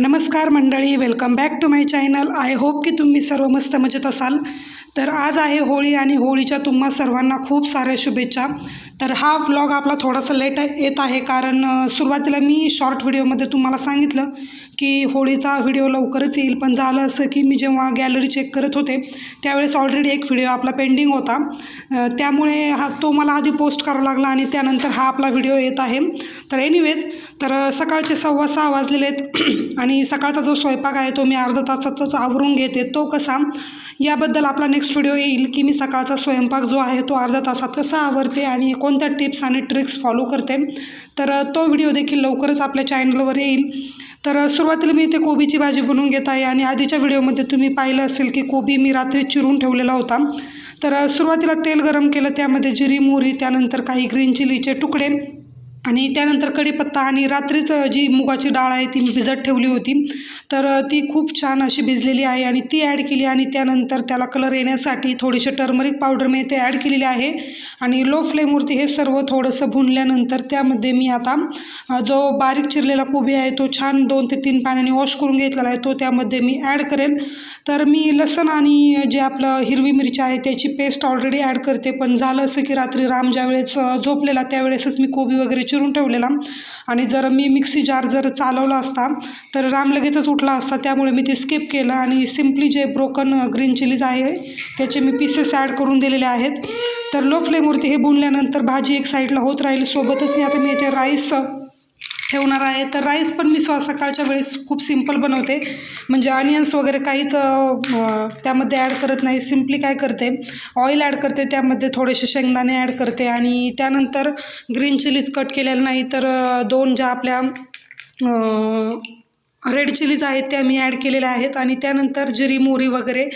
नमस्कार मंडळी welcome back to my channel I hope की तुम्ही सर्व मस्त मजेत असाल. तर आज आहे होळी आणि होळीच्या तुम्हा सर्वांना खूप साऱ्या शुभेच्छा. तर हा व्लॉग आपला थोडासा लेट येत आहे कारण सुरुवातीला मी शॉर्ट व्हिडिओमध्ये तुम्हाला सांगितलं की होळीचा व्हिडिओ लवकरच येईल. पण झालं असं की मी जेव्हा गॅलरी चेक करत होते त्यावेळेस ऑलरेडी एक व्हिडिओ आपला पेंडिंग होता. त्यामुळे हा तो मला आधी पोस्ट करावा लागला आणि त्यानंतर हा आपला व्हिडिओ येत आहे. तर एनिवेज तर सकाळचे सव्वा सहा वाजलेले आहेत. आणि सकाळचा जो स्वयंपाक आहे तो मी अर्धा तासातच आवरून घेते. तो कसा याबद्दल आपला नेक्स्ट व्हिडिओ येईल की मी सकाळचा स्वयंपाक जो आहे तो अर्धा तासात कसा आवरते आणि कोणत्या टिप्स आणि ट्रिक्स फॉलो करते. तर तो व्हिडिओ देखील लवकरच आपल्या चॅनलवर येईल. तर सुरुवातीला मी इथे कोबीची भाजी बनवून घेत आहे आणि आधीच्या व्हिडिओमध्ये तुम्ही पाहिलं असेल की कोबी मी रात्री चिरून ठेवलेला होता. तर सुरुवातीला तेल गरम केलं त्यामध्ये जिरी मोहरी त्यानंतर काही ग्रीन चिलीचे तुकडे आणि त्यानंतर कढीपत्ता आणि रात्रीच जी मुगाची डाळ आहे ती मी भिजत ठेवली होती. तर ती खूप छान अशी भिजलेली आहे आणि ती ॲड केली आणि त्यानंतर त्याला कलर येण्यासाठी थोडीशी टर्मरिक पावडर मी ते ॲड केलेली आहे. आणि लो फ्लेमवरती हे सर्व थोडंसं भुनल्यानंतर त्यामध्ये मी आता जो बारीक चिरलेला कोबी आहे तो छान दोन ते तीन पाण्याने वॉश करून घेतलेला आहे तो त्यामध्ये मी ॲड करेल. तर मी लसण आणि जे आपलं हिरवी मिरची आहे त्याची पेस्ट ऑलरेडी ॲड करते. पण झालं असं की रात्री राम ज्यावेळेस झोपलेला त्यावेळेसच मी कोबी वगैरे चिरून ठेवलेला. आणि जर मी मिक्सी जार जर चालवला असता तर राम लगेचच उठला असता. त्यामुळे मी ते स्किप केलं आणि सिम्पली जे ब्रोकन ग्रीन चिलीज आहे त्याचे मी पीसेस ॲड करून दिलेले आहेत. तर लो फ्लेमवरती हे बुनल्यानंतर भाजी एक साईडला होत राहील. सोबतच मी आता मी इथे राईस ठेवणार आहे. तर राईस पण मी स सकाळच्या वेळेस खूप सिंपल बनवते. म्हणजे ऑनियन्स वगैरे काहीच त्यामध्ये ॲड करत नाही. सिम्पली काय करते? ऑइल ॲड करते. त्यामध्ये थोडेसे शेंगदाणे ॲड करते. आणि त्यानंतर ग्रीन चिलीज कट केलेलं नाही तर दोन ज्या आपल्या रेड चिलीज आहेत त्या मी ॲड केलेल्या आहेत आणि त्यानंतर जिरी मोहरी वगैरे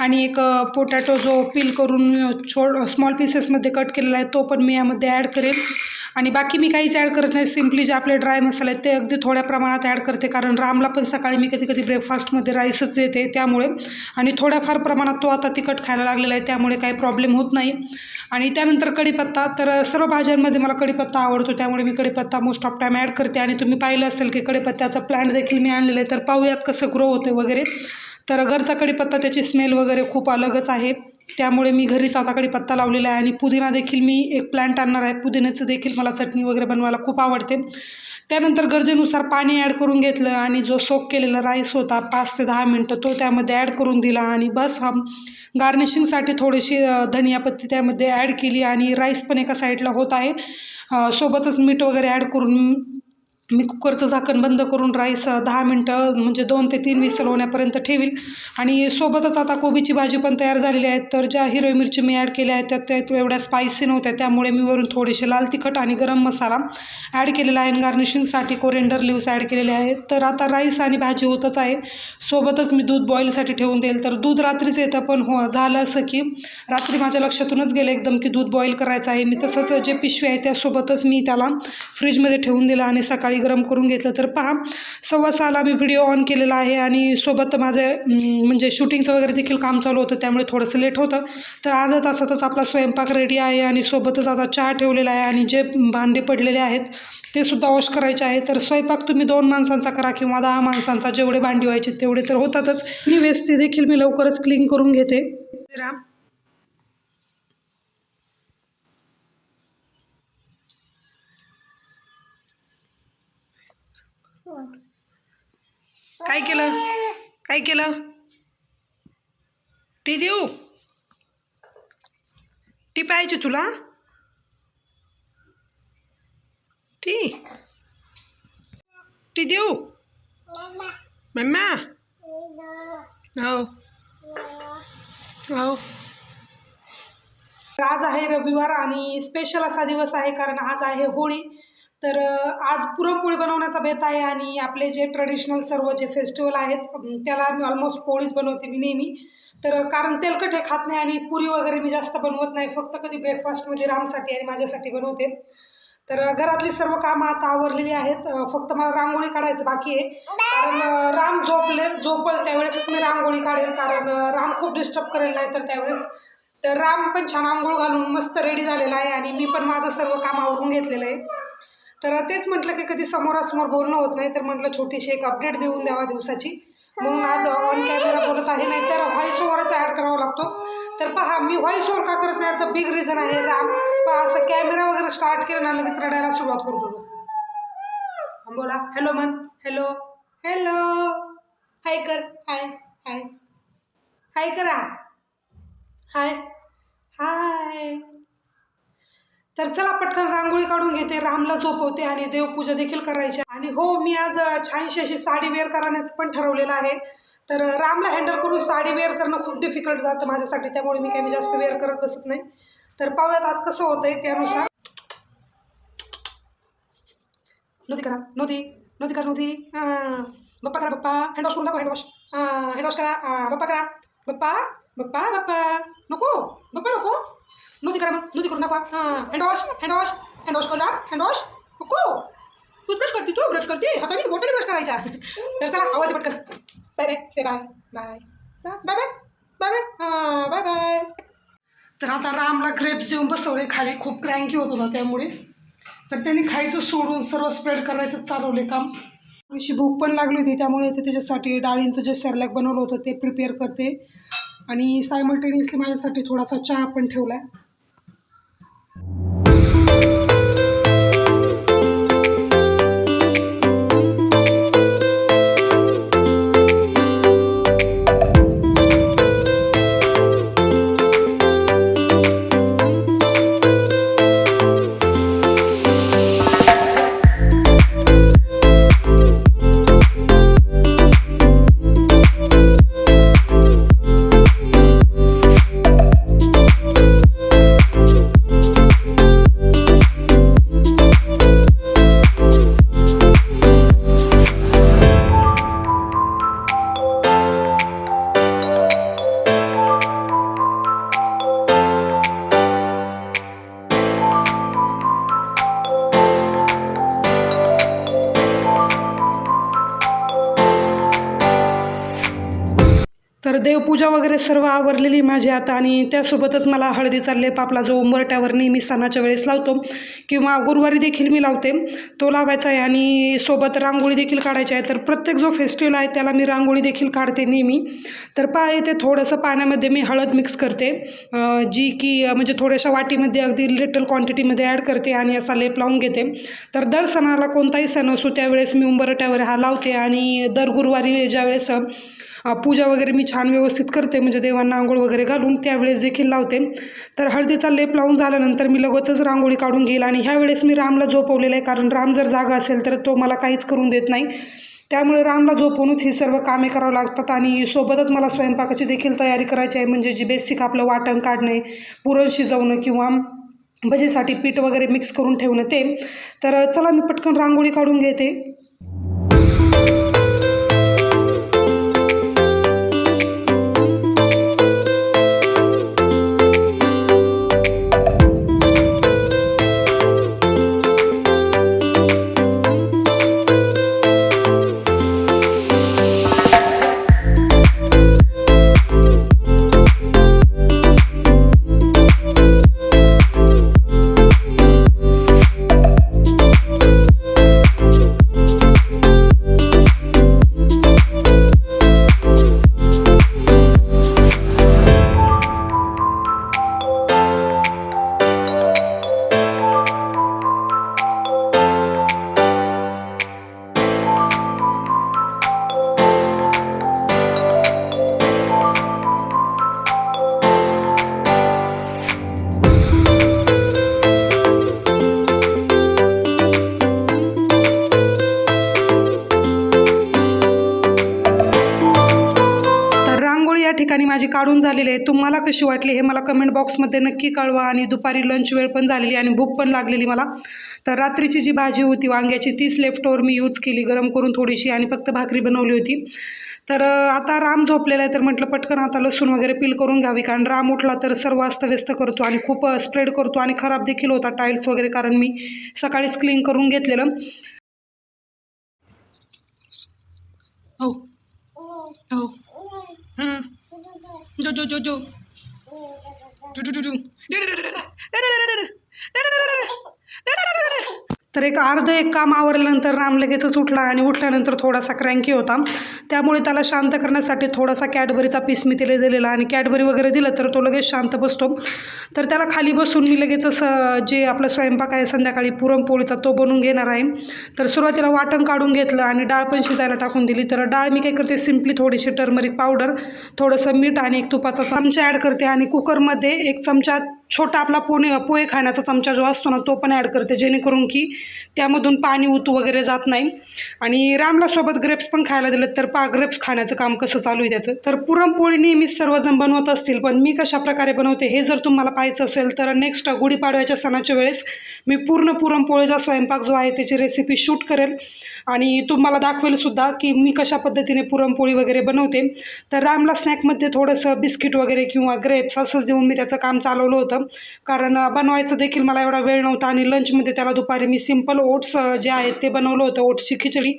आणि एक पोटॅटो जो पील करून छोड स्मॉल पीसेसमध्ये कट केलेला आहे तो पण मी यामध्ये ॲड करेल. आणि बाकी मी काहीच ॲड करत नाही सिम्पली जे आपले ड्राय मसाले आहेत ते अगदी थोड्या प्रमाणात ॲड करते कारण रामला पण सकाळी मी कधी कधी ब्रेकफास्टमध्ये राईसच देते त्यामुळे. आणि थोड्याफार प्रमाणात तो आता तिखट खायला लागलेला आहे त्यामुळे काही प्रॉब्लेम होत नाही. आणि त्यानंतर कढीपत्ता तर सर्व भाज्यांमध्ये मला कढीपत्ता आवडतो त्यामुळे मी कढीपत्ता मोस्ट ऑफ टाईम ॲड करते. आणि तुम्ही पाहिलं असेल की कढीपत्त्याचा प्लॅन देखील मी आणलेलं आहे. तर पाहूयात कसं ग्रो होते वगैरे. तर घरचा कढीपत्ता त्याची स्मेल वगैरे खूप अलगच आहे. त्यामुळे मी घरीच आता कढीपत्ता लावलेला आहे. आणि पुदिना देखील मी एक प्लांट आणणार आहे. पुदिन्याचं देखील मला चटणी वगैरे बनवायला खूप आवडते. त्यानंतर गरजेनुसार पाणी ॲड करून घेतलं आणि जो सोक केलेला राईस होता पाच ते दहा मिनटं तो त्यामध्ये ॲड करून दिला. आणि बस हा गार्निशिंगसाठी थोडीशी धनियापत्ती त्यामध्ये ॲड केली. आणि राईस पण एका साईडला होत आहे. सोबतच मीठ वगैरे ॲड करून मी कुकरचं झाकण बंद करून राईस दहा मिनटं म्हणजे दोन ते तीन विसल होण्यापर्यंत ठेवील. आणि सोबतच आता कोबीची भाजी पण तयार झालेली आहे. तर ज्या हिरवी मिरची मी ॲड केल्या आहेत त्या त्या एवढ्या स्पायसी नव्हत्या. त्यामुळे मी वरून थोडेसे लाल तिखट आणि गरम मसाला ॲड केलेला आहे. गार्निशिंगसाठी कोरेंडर लिव्स ॲड केलेले आहेत. तर आता राईस आणि भाजी होतच आहे. सोबतच मी दूध बॉईलसाठी ठेवून देईल. तर दूध रात्रीच येतं पण हो झालं असं की रात्री माझ्या लक्षातूनच गेलं एकदम की दूध बॉईल करायचं आहे. मी तसंच जे पिशवी आहे त्यासोबतच मी त्याला फ्रीजमध्ये ठेवून दिलं आणि सकाळी गरम करून घेतलं तर पहा सव्वा सहाला मी व्हिडिओ ऑन केलेला आहे आणि सोबत माझं म्हणजे शूटिंगचं वगैरे देखील काम चालू होतं त्यामुळे थोडंसं लेट होतं. तर अर्धा तासातच आपला स्वयंपाक रेडी आहे आणि सोबतच आता चहा ठेवलेला आहे आणि जे भांडे पडलेले आहेत ते सुद्धा वॉश करायचे आहे. तर स्वयंपाक तुम्ही दोन माणसांचा करा किंवा दहा माणसांचा जेवढे भांडी व्हायचे तेवढे तर होतातच. मी ते देखील मी लवकरच क्लीन करून घेते. काय केलं? काय केलं? टी देऊ? टी पाहिजे तुला? टी टी देऊ? मम्मा? हो. हो. तर आज आहे रविवार आणि स्पेशल असा दिवस आहे कारण आज आहे होळी. तर आज पुरणपोळी बनवण्याचा बेत आहे आणि आपले जे ट्रेडिशनल सर्व जे फेस्टिवल आहेत त्याला मी ऑलमोस्ट पोळीच बनवते मी नेहमी. तर कारण तेलकट हे खात नाही आणि पुरी वगैरे मी जास्त बनवत नाही फक्त कधी ब्रेकफास्टमध्ये रामसाठी आणि माझ्यासाठी बनवते. तर घरातली सर्व कामं आता आवरलेली आहेत फक्त मला रांगोळी काढायचं बाकी आहे. कारण राम झोपले झोपल त्यावेळेसच मी रांगोळी काढेल कारण राम खूप डिस्टर्ब करेल नाही तर त्यावेळेस. तर राम पण छान आंघोळ घालून मस्त रेडी झालेला आहे आणि मी पण माझं सर्व काम आवरून घेतलेलं आहे. तर तेच म्हटलं की कधी समोरासमोर बोलणं होत नाही तर म्हटलं छोटीशी एक अपडेट देऊन द्यावा दिवसाची. म्हणून आज ऑन कॅमेरा बोलत आहे नाही तर व्हॉइस ओव्हरच ॲड करावा लागतो. तर पहा मी व्हॉइस ओव्हर का करत नाही? याचं बिग रिझन आहे राम. पहा असं कॅमेरा वगैरे स्टार्ट केलं ना लगेच रडायला सुरुवात करतो बोला. हॅलो मन हॅलो हॅलो हाय कर. हाय हाय हाय करा. हाय हाय तर चला पटकन रांगोळी काढून घेते रामला झोपवते आणि देवपूजा देखील करायची. आणि हो मी आज छानशी अशी साडी वेअर करण्याचं पण ठरवलेलं आहे. तर रामला हँडल करून साडी वेअर करणं खूप डिफिकल्ट जातं माझ्यासाठी त्यामुळे मी काही जास्त वेअर करत बसत नाही. तर पाहूयात आज कसं होतंय त्यानुसार. नव्हती करा नव्हती नव्हती करा नव्हती बप्पा करा बप्पा. हँडवॉश करून दाखवा हँडवॉश हां हँडवॉश करा. बप्पा करा. बप्पा बप्पा बप्पा. नको बप्पा नको. नव्हती करा मग नव्हती करून दाखवा. हां हँडवॉश हँडवॉश हँडवॉश करा हँडवॉश नको तू ब्रश करते तू ब्रश करते. हाताने बोटाने ब्रश करायचा तर चला आवाज पटकन. Bye bye say bye bye bye bye bye bye हां बाय बाय तर आता रामला ग्रेप्स देऊन बसवले खाली खूप क्रँकी होत होता त्यामुळे. तर त्यांनी खायचं सोडून सर्व स्प्रेड करायचं चालवले काम. थोडीशी भूक पण लागली होती त्यामुळे ते त्याच्यासाठी डाळींचं जे सरलॅक बनवलं होतं ते प्रिपेअर करते. आणि सायमल्टेनियसली माझ्यासाठी थोडासा चहा पण ठेवला आहे प्रकारे सर्व आवरलेली माझी आता आणि त्यासोबतच मला हळदीचा लेप आपला जो उंबरट्यावर नेहमी सणाच्या वेळेस लावतो किंवा गुरुवारी देखील मी लावते तो लावायचा आहे आणि सोबत रांगोळी देखील काढायची आहे. तर प्रत्येक जो फेस्टिवल आहे त्याला मी रांगोळी देखील काढते नेहमी. तर पहा इथे थोडंसं पाण्यामध्ये मी हळद मिक्स करते जी की म्हणजे थोड्याशा वाटीमध्ये अगदी लिटल क्वांटिटीमध्ये ॲड करते आणि असा लेप लावून घेते. तर दर सणाला कोणताही सण असो त्यावेळेस मी उंबरट्यावर हा लावते आणि दर गुरुवारी ज्यावेळेस पूजा वगैरे मी छान व्यवस्थित करते म्हणजे देवांना आंघोळ वगैरे घालून त्यावेळेस देखील लावते. तर हळदीचा लेप लावून झाल्यानंतर मी लगोचच रांगोळी काढून घेईल आणि ह्यावेळेस मी रामला झोपवलेलं आहे कारण राम जर जागा असेल तर तो मला काहीच करून देत नाही. त्यामुळे रामला झोपवूनच ही सर्व कामे करावं लागतात आणि सोबतच मला स्वयंपाकाची देखील तयारी करायची आहे म्हणजे जी बेसिक आपलं वाटण काढणे पुरण शिजवणं किंवा भजीसाठी पीठ वगैरे मिक्स करून ठेवणं ते. तर चला मी पटकन रांगोळी काढून घेते. काढून झालेली आहे तुम्हाला कशी वाटली हे मला कमेंट बॉक्समध्ये नक्की कळवा. आणि दुपारी लंच वेळ पण झालेली आणि भूक पण लागलेली मला. तर रात्रीची जी भाजी होती वांग्याची तीच लेफ्ट ओवर मी यूज केली. गरम करून थोडीशी आणि फक्त भाकरी बनवली होती. तर आता राम झोपलेला आहे. तर म्हटलं पटकन आता लसूण वगैरे पील करून घ्यावी. कारण राम उठला तर सर्व अस्तव्यस्त करतो आणि खूप स्प्रेड करतो आणि खराब देखील होता टाईल्स वगैरे. कारण मी सकाळीच क्लीन करून घेतलेलं. 你就就就就就就就就六六六 तर एक अर्धं एक काम आवरल्यानंतर राम लगेचच उठला आणि उठल्यानंतर थोडासा क्रँकी होता. त्यामुळे त्याला शांत करण्यासाठी थोडासा कॅडबरीचा पीस मी तिला दिलेला आणि कॅडबरी वगैरे दिलं तर तो लगेच शांत बसतो. तर त्याला खाली बसून मी लगेचच जे आपलं स्वयंपाक आहे संध्याकाळी पुरणपोळीचा तो बनवून घेणार आहे. तर सुरुवातीला वाटण काढून घेतलं आणि डाळ पण शिजायला टाकून दिली. तर डाळ मी काय करते सिम्पली थोडीशी टर्मरिक पावडर थोडंसं मीठ आणि एक तुपाचा चमचा ॲड करते आणि कुकरमध्ये एक चमचा छोटा आपला पोने पोहे खाण्याचा चमचा जो असतो ना तो पण ॲड करते जेणेकरून की त्यामधून पाणी उतू वगैरे जात नाही. आणि रामला सोबत ग्रेप्स पण खायला दिलेत तर पा ग्रेप्स खाण्याचं काम कसं चालू आहे त्याचं. तर पुरणपोळी नेहमीच सर्वजण बनवत असतील पण मी कशा प्रकारे बनवते हे जर तुम्हाला पाहायचं असेल तर नेक्स्ट गुढीपाडव्याच्या सणाच्या वेळेस मी पूर्ण पुरणपोळीचा स्वयंपाक जो आहे त्याची रेसिपी शूट करेल. आणि तुम्हाला दाखवेल सुद्धा की मी कशा पद्धतीने पुरणपोळी वगैरे बनवते. तर रामला स्नॅकमध्ये थोडंसं बिस्किट वगैरे किंवा ग्रेप्स असंच देऊन मी त्याचं काम चालवलं होतं. कारण बनवायचं देखील मला एवढा वेळ नव्हता आणि लंचमध्ये त्याला दुपारी मी सिंपल ओट्स जे आहेत ते बनवलं होतं ओट्सची खिचडी.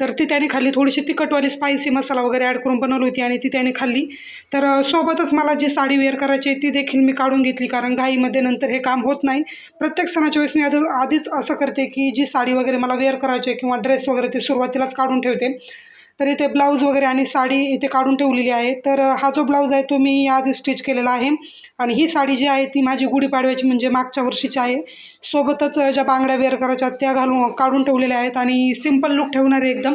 तर ती त्याने खाल्ली. थोडीशी तिखटवाली स्पायसी मसाला वगैरे ॲड करून बनवली होती आणि ती त्याने खाल्ली. तर सोबतच मला जी साडी वेअर करायची आहे ती देखील मी काढून घेतली. कारण घाईमध्ये नंतर हे काम होत नाही. प्रत्येक सणाच्या वेळेस मी आधी आधीच असं करते की जी साडी वगैरे मला वेअर करायची आहे किंवा ड्रेस वगैरे ते सुरुवातीलाच काढून ठेवते. तर इथे ब्लाऊज वगैरे आणि साडी इथे काढून ठेवलेली आहे. तर हा जो ब्लाऊज आहे तो मी याआधी स्टिच केलेला आहे आणि ही साडी जी आहे ती माझी गुढीपाडव्याची म्हणजे मागच्या वर्षीची आहे. सोबतच ज्या बांगड्या वेअर करायच्या त्या घालून काढून ठेवलेल्या आहेत आणि सिंपल लुक ठेवणार आहे एकदम.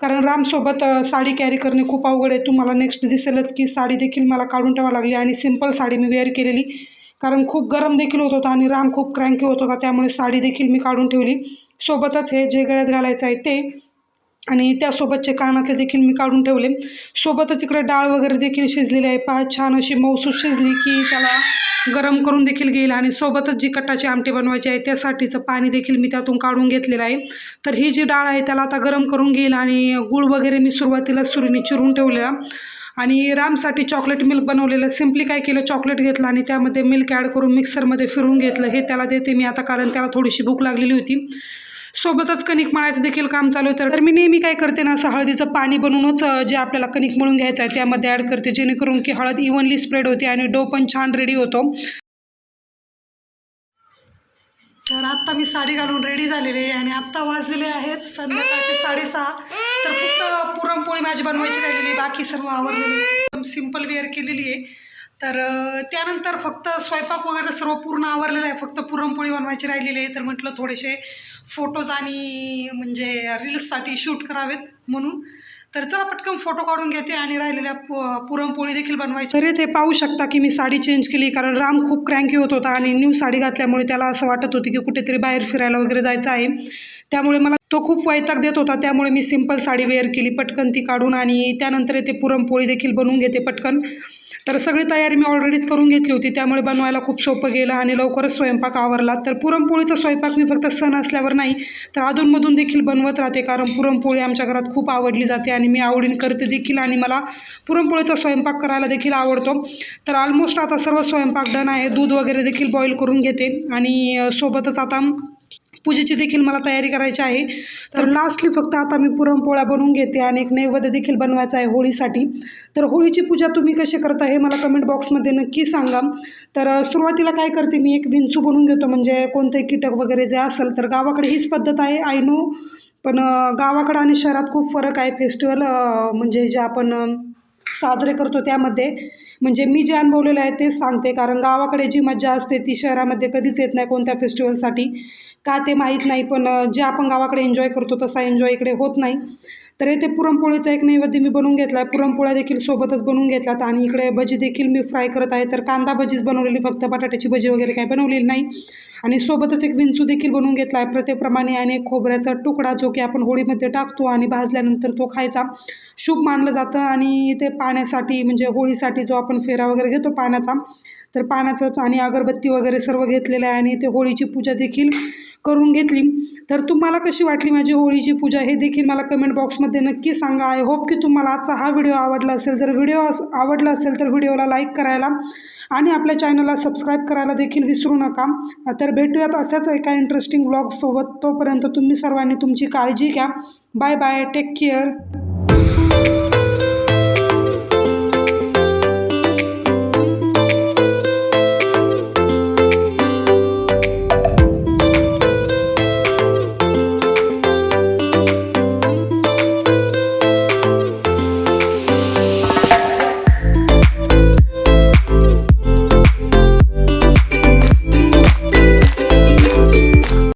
कारण रामसोबत साडी कॅरी करणे खूप अवघड आहे. तुम्हाला नेक्स्ट दिसेलच की साडी देखील मला काढून ठेवावी लागली आणि सिंपल साडी मी वेअर केलेली. कारण खूप गरम देखील होत होता आणि राम खूप क्रँकी होत होता त्यामुळे साडी देखील मी काढून ठेवली. सोबतच हे जे गळ्यात घालायचं आहे ते आणि त्यासोबतचे कानातले देखील मी काढून ठेवले. सोबतच इकडे डाळ वगैरे देखील शिजलेली आहे. पहा छान अशी मौसूद शिजली की त्याला गरम करून देखील घेईल आणि सोबतच जी कटाची आमटी बनवायची आहे त्यासाठीचं पाणी देखील मी त्यातून काढून घेतलेलं आहे. तर ही जी डाळ आहे त्याला आता गरम करून घेईल आणि गुळ वगैरे मी सुरुवातीला सुरीने चिरून ठेवलेला. आणि रामसाठी चॉकलेट मिल्क बनवलेलं सिम्पली काय केलं चॉकलेट घेतलं आणि त्यामध्ये मिल्क ॲड करून मिक्सरमध्ये फिरून घेतलं. हे त्याला देते मी आता कारण त्याला थोडीशी भूक लागलेली होती. सोबतच कणिक मळायचं देखील काम चालू आहे. तर मी नेहमी काय करते ना असं हळदीचं पाणी बनवूनच जे आपल्याला कणिक मळून घ्यायचं आहे त्यामध्ये ॲड करते. जेणेकरून की हळद इव्हनली स्प्रेड होते आणि डो पण छान रेडी होतो. तर आत्ता मी साडी घालून रेडी झालेली आहे आणि आत्ता वाजलेले आहेत संध्याकाळचे साडेसहा. तर फक्त पुरणपोळी माझी बनवायची राहिलेली आहे बाकी सर्व आवरलेले एकदम सिंपल वेअर केलेली आहे. तर त्यानंतर फक्त स्वयंपाक वगैरे सर्व पूर्ण आवरलेलं आहे. फक्त पुरणपोळी बनवायची राहिलेली आहे. तर म्हटलं थोडेसे फोटोज आणि म्हणजे रील्ससाठी शूट करावेत म्हणून. तर चला पटकन फोटो काढून घेते आणि राहिलेल्या पु पुरणपोळी देखील बनवायची. तरी ते पाहू शकता की मी साडी चेंज केली कारण राम खूप क्रँकी होत होता आणि न्यू साडी घातल्यामुळे त्याला असं वाटत होतं की कुठेतरी बाहेर फिरायला वगैरे जायचं आहे. त्यामुळे मला तो खूप वैताग देत होता. त्यामुळे मी सिंपल साडी वेअर केली पटकन ती काढून आणि त्यानंतर इथे पुरणपोळी देखील बनवून घेते पटकन. तर सगळी तयारी मी ऑलरेडीच करून घेतली होती. त्यामुळे बनवायला खूप सोपं गेलं आणि लवकरच स्वयंपाक आवरला. तर पुरणपोळीचा स्वयंपाक मी फक्त सण असल्यावर नाही तर अधूनमधून देखील बनवत राहते. कारण पुरणपोळी आमच्या घरात खूप आवडली जाते आणि मी आवडीन करते देखील आणि मला पुरणपोळीचा स्वयंपाक करायला देखील आवडतो. तर ऑलमोस्ट आता सर्व स्वयंपाक डन आहे. दूध वगैरे देखील बॉईल करून घेते आणि सोबतच आता पूजेची देखील मला तयारी करायची आहे. तर लास्टली फक्त आता मी पुरणपोळ्या बनवून घेते आणि एक नैवेद्य देखील बनवायचा आहे होळीसाठी. तर होळीची पूजा तुम्ही कशी करता हे मला कमेंट बॉक्समध्ये नक्की सांगा. तर सुरुवातीला काय करते मी एक विंचू बनवून घेतो म्हणजे कोणते कीटक वगैरे जे असेल तर गावाकडे हीच पद्धत आहे आय नो पण गावाकडं आणि शहरात खूप फरक आहे. फेस्टिवल म्हणजे जे आपण साजरे करतो त्यामध्ये. म्हणजे मी जे अनुभवलेलं आहे तेच सांगते. कारण गावाकडे जी मज्जा असते ती शहरामध्ये कधीच येत नाही कोणत्या फेस्टिवलसाठी का ते माहीत नाही पण जे आपण गावाकडे एन्जॉय करतो तसा एन्जॉय इकडे होत नाही. तर येथे पुरणपोळीचा एक नैवेद्य मी बनवून घेतला आहे पुरणपोळ्या देखील सोबतच बनवून घेतलात आणि इकडे भजी देखील मी फ्राय करत आहे. तर कांदा भजीच बनवलेली फक्त बटाट्याची भजी वगैरे काही बनवलेली नाही. आणि सोबतच एक विंचू देखील बनवून घेतला आहे प्रत्येकप्रमाणे आणि एक खोबऱ्याचा तुकडा जो की आपण होळीमध्ये टाकतो आणि भाजल्यानंतर तो खायचा. शुभ मानलं जातं आणि ते पाण्यासाठी म्हणजे होळीसाठी जो आपण फेरा वगैरे घेतो पाण्याचा तर पाण्याचं आणि अगरबत्ती वगैरे सर्व घेतलेलं आहे आणि ते होळीची पूजा देखील करून घेतली. तर तुम्हाला कशी वाटली माझी होळीची पूजा हे देखील मला कमेंट बॉक्समध्ये नक्की सांगा. आय होप की तुम्हाला आजचा हा व्हिडिओ आवडला असेल. जर व्हिडिओ अस आवडला असेल तर व्हिडिओला लाईक करायला आणि आपल्या चॅनलला सबस्क्राईब करायला देखील विसरू नका. तर भेटूयात अशाच एका इंटरेस्टिंग ब्लॉगसोबत तोपर्यंत तुम्ही सर्वांनी तुमची काळजी घ्या. Bye bye take care